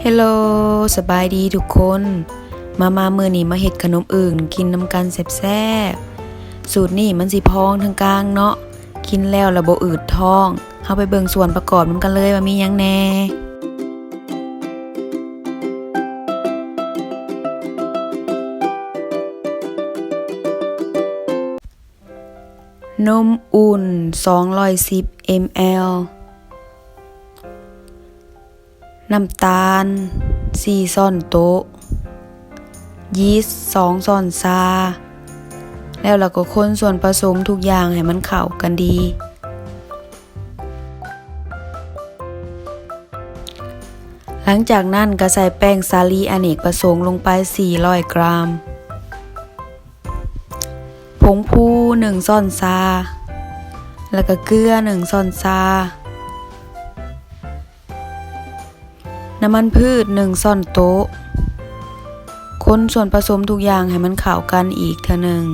เฮลโลสบายดีทุกคน มามามือนี้มาเฮ็ดขนมอื่นกินน้ำกันแซ่บๆสูตรนี่มันสิพองทั้งกลางเนาะกินแล้วระบบอืดท้องเฮาไปเบิ่งส่วนประกอบนํกันเลยว่ามียังแน่นมอุ่น 210 ml น้ำตาล 4 ช้อนโต๊ะ ยีสต์2ช้อนชา แล้วเราก็คนส่วนผสมทุกอย่างให้มันเข้ากันดี หลังจากนั้นก็ใส่แป้งสาลีอเนกประสงค์ลงไป 400 กรัม ผงพูหนึ่งซ่อนซาแล้วก็เกลือหนึ่งซ่อนซา น้ำมันพืชหนึ่งซ่อนโต๊ะ คนส่วนผสมทุกอย่างให้มันเข้ากันอีกเท่านึง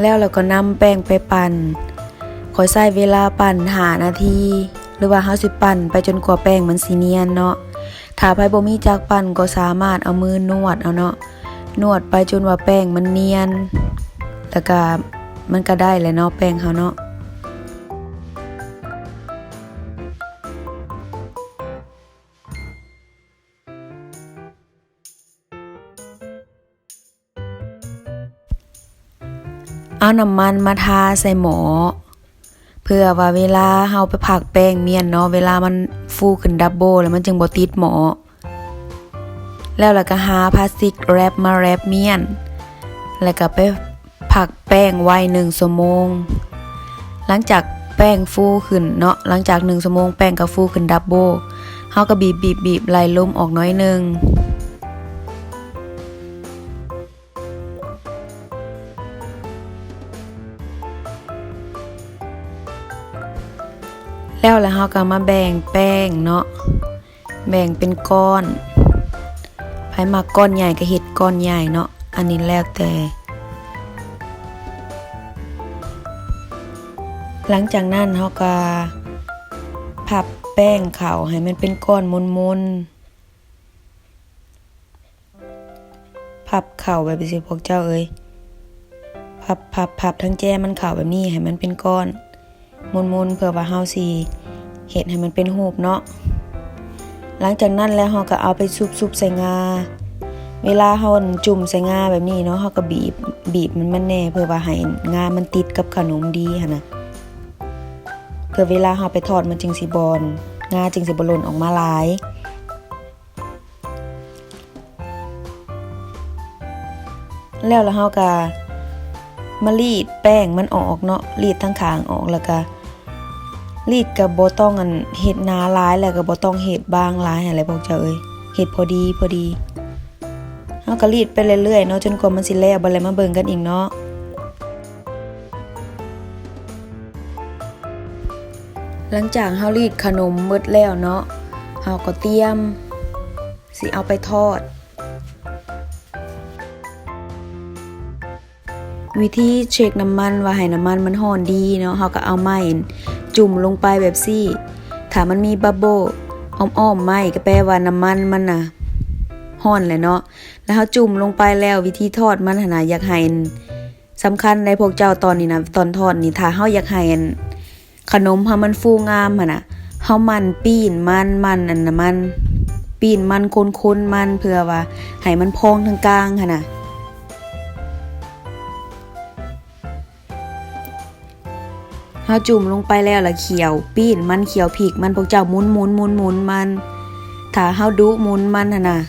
แล้วเราก็นำแป้งไปปั่นคอยใส่เวลาปั่นหานาที หรือว่าเฮาสิปั่นไปจนกว่าแป้งมันสิเนียนเนาะ ถ้าไผบ่มีจักปั่นก็สามารถเอามือนวดเอาเนาะ นวดไปจนว่าแป้งมันเนียน แล้วก็มันก็ได้แหละเนาะแป้งเฮาเนาะ เอาน้ำมันมาทาใส่หมอ เพื่อว่าเวลาเฮาไปผักแป้งเมียนเนาะเวลามันฟูขึ้นดับเบิลแล้วมันจึงบ่ติดหมอ แล้วเราก็หาพลาสติกแรปมาแรปเมียน แล้วก็ไปผักแป้งไว้1ชั่วโมง หลังจากแป้งฟูขึ้นเนาะหลังจาก1ชั่วโมงแป้งก็ฟูขึ้นดับเบิลเฮาก็บีบบีบบีบไล่ลมออกน้อยหนึง แล้วแล้วเราก็มาแบ่งแป้งเนาะแบ่งเป็นก้อนไผมาก้อนใหญ่ก็เฮ็ดก้อนใหญ่เนาะอันนี้แล้วแต่ หลังจากนั้นเราก็พับแป้งเขาให้มันเป็นก้อนมนๆพับเข่าแบบสิพวกเจ้าเอ้ยพับพับพับทั้งแจ้มันเข่าแบบนี้ให้มันเป็นก้อน มุนๆเพื่อว่าเฮาสิเฮ็ดให้มันเป็นรูปเนาะหลังจากนั้นแล้วเฮาก็เอาไปซุบๆใส่งา เวลาเฮาจุ่มใส่งาแบบนี้เนาะเฮาก็บีบบีบมันมันแน่ เพื่อว่าให้งามันติดกับขนมดีหั่นน่ะเพื่อเวลาเฮาไปทอดมันจึงสิบอนงาจึงสิบ่หล่นออกมาหลายแล้วแล้วเฮาก็มารีดแป้งมันออกเนาะรีดทั้งขางออกแล้วก็ รีดกับบ่ต้องอันเฮ็ดหนาหลายแล้วก็บ่ต้องเฮ็ดบางหลายอะไรพวกเจ้าเอ้ยเฮ็ดพอดีพอดีเฮาก็รีดไปเรื่อยๆเนาะจนกว่ามันสิแล้วบ่แล้วมาเบิ่งกันอีกเนาะหลังจากเฮารีดขนมหมดแล้วเนาะเฮาก็เตรียมสิเอาไปทอด วิธีเช็คน้ำมันว่าให้น้ำมันมันห่อนดีเนาะเฮาก็เอาไม้ จุ่มลงไปแบบซี่ถ้ามันมีบับเบิลอ้อมๆไม้ก็แปลว่าน้ำมันมันน่ะห่อนแหละเนาะแล้วเฮาจุ่มลงไปแล้ววิธีทอดมันหนน่ะอยากให้สำคัญในพวกเจ้าตอนนี้นะตอนทอดนี่ถ้าเฮาอยากให้ขนมเฮามันฟูงามหั่นน่ะเฮามันปีนมันมันอันน่ะมันปีนมันคนๆมันเพื่อว่าให้มันพองทั้งกลางหั่นน่ะ เฮาจุ่มลงไปแล้วละเขียว ปีนมันเขียวผิกมันพวกเจ้ามุนมุนมุนมุนมัน ถ้าเฮาดุมุนมันหั่นน่ะ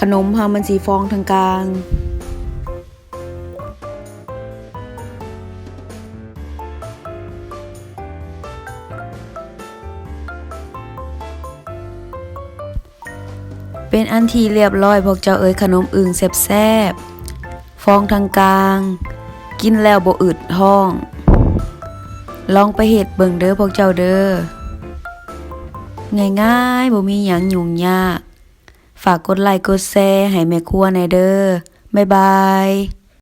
ขนมเฮามันสีฟองทางกลางเป็นอันทีเรียบร้อยพวกเจ้าเอ๋ยขนมอึ่งแซ่บๆฟองทางกลาง กินแล้วบ่อึดท้อง ลองไปเห็ดเบิ่งเด้อพวกเจ้าเด้อง่ายๆบ่มีหยังยุ่งยาก ฝากกดไลค์กดแชร์ให้แม่ครัวหน่อยเด้อบ๊ายบาย